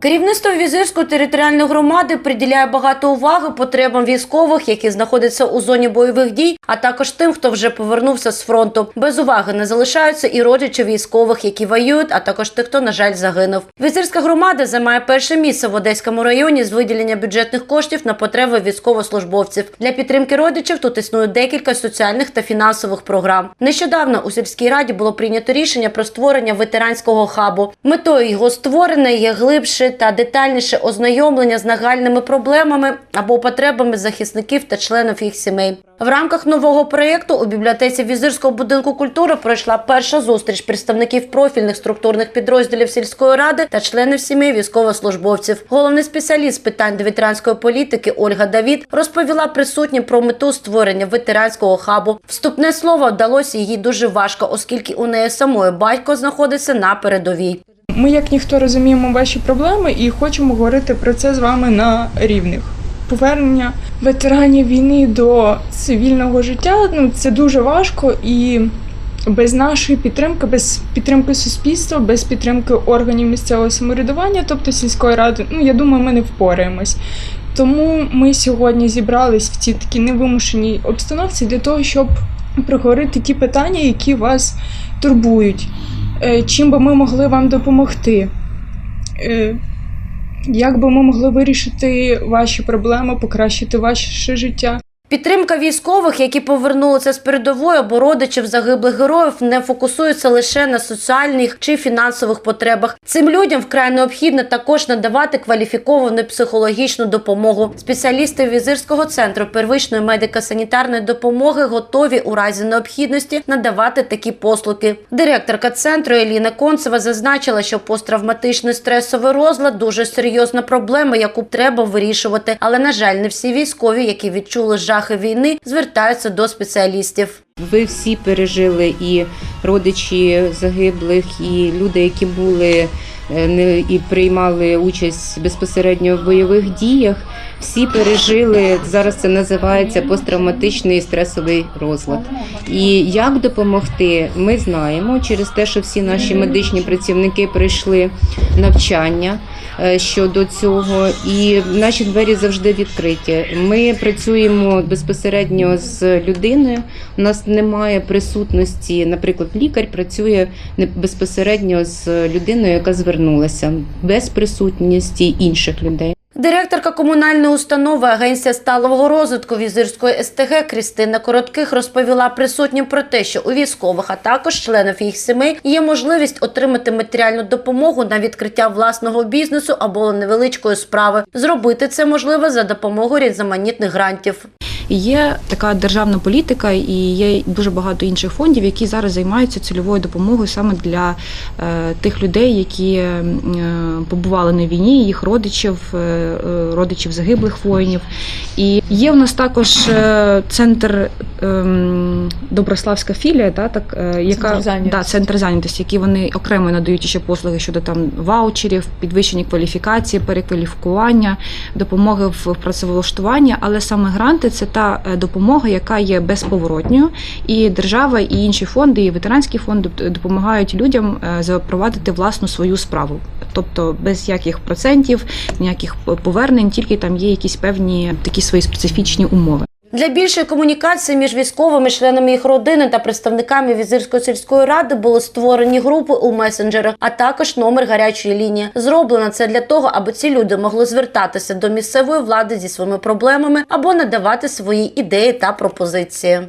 Керівництво Візирської територіальної громади приділяє багато уваги потребам військових, які знаходяться у зоні бойових дій, а також тим, хто вже повернувся з фронту. Без уваги не залишаються і родичі військових, які воюють, а також тих, хто на жаль загинув. Візирська громада займає перше місце в Одеському районі з виділення бюджетних коштів на потреби військовослужбовців. Для підтримки родичів тут існує декілька соціальних та фінансових програм. Нещодавно у сільській раді було прийнято рішення про створення ветеранського хабу. Метою його створення є глибше та детальніше ознайомлення з нагальними проблемами або потребами захисників та членів їх сімей. В рамках нового проєкту у бібліотеці Візирського будинку культури пройшла перша зустріч представників профільних структурних підрозділів сільської ради та членів сімей військовослужбовців. Головний спеціаліст з питань ветеранської політики Ольга Давід розповіла присутнім про мету створення ветеранського хабу. Вступне слово вдалося їй дуже важко, оскільки у неї самої батько знаходиться на передовій. Ми, як ніхто, розуміємо ваші проблеми і хочемо говорити про це з вами на рівних. Повернення ветеранів війни до цивільного життя ну це дуже важко і без нашої підтримки, без підтримки суспільства, без підтримки органів місцевого самоврядування, тобто сільської ради, ну я думаю, ми не впораємось. Тому ми сьогодні зібрались в цій такій невимушеній обстановці для того, щоб проговорити ті питання, які вас турбують. Е, чим би ми могли вам допомогти? Е, Як би ми могли вирішити ваші проблеми, покращити ваше життя? Підтримка військових, які повернулися з передової або родичів загиблих героїв, не фокусується лише на соціальних чи фінансових потребах. Цим людям вкрай необхідно також надавати кваліфіковану психологічну допомогу. Спеціалісти візирського центру первичної медико-санітарної допомоги готові у разі необхідності надавати такі послуги. Директорка центру Еліна Концева зазначила, що посттравматичний стресовий розлад дуже серйозна проблема, яку треба вирішувати. Але на жаль, не всі військові, які відчули жахи війни, звертаються до спеціалістів. Ви всі пережили і родичі загиблих, і люди, які були е, не і приймали участь безпосередньо в бойових діях. Всі пережили зараз. Це називається посттравматичний стресовий розлад. І як допомогти, ми знаємо через те, що всі наші медичні працівники пройшли навчання щодо цього, і наші двері завжди відкриті. Ми працюємо безпосередньо з людиною. У нас немає присутності, наприклад, лікар працює безпосередньо з людиною, яка звернулася, без присутності інших людей. Директорка комунальної установи Агенція сталого розвитку Візирської СТГ Крістина Коротких розповіла присутнім про те, що у військових, а також членів їх сімей є можливість отримати матеріальну допомогу на відкриття власного бізнесу або невеличкої справи. Зробити це можливо за допомогою різноманітних грантів. І Є така державна політика, і є дуже багато інших фондів, які зараз займаються цільовою допомогою саме для е, тих людей, які е, побували на війні, їх родичів, е, родичів загиблих воїнів. І є в нас також центр ем, Доброславська філія, та, так, яка Центр зайнятості. Да, центр зайнятості, які вони окремо надають ще послуги щодо там ваучерів, підвищення кваліфікації, перекваліфікування, допомоги в працевлаштуванні, але саме гранти це та е, допомога, яка є безповоротньою, і держава, і інші фонди, і ветеранські фонди допомагають людям е, запровадити власну свою справу, тобто без яких процентів, ніяких повернень, тільки там є якісь певні такі свої специфічні умови. Для більшої комунікації між військовими, членами їх родини та представниками візирської сільської ради були створені групи у месенджерах, а також номер гарячої лінії. Зроблено це для того, аби ці люди могли звертатися до місцевої влади зі своїми проблемами або надавати свої ідеї та пропозиції.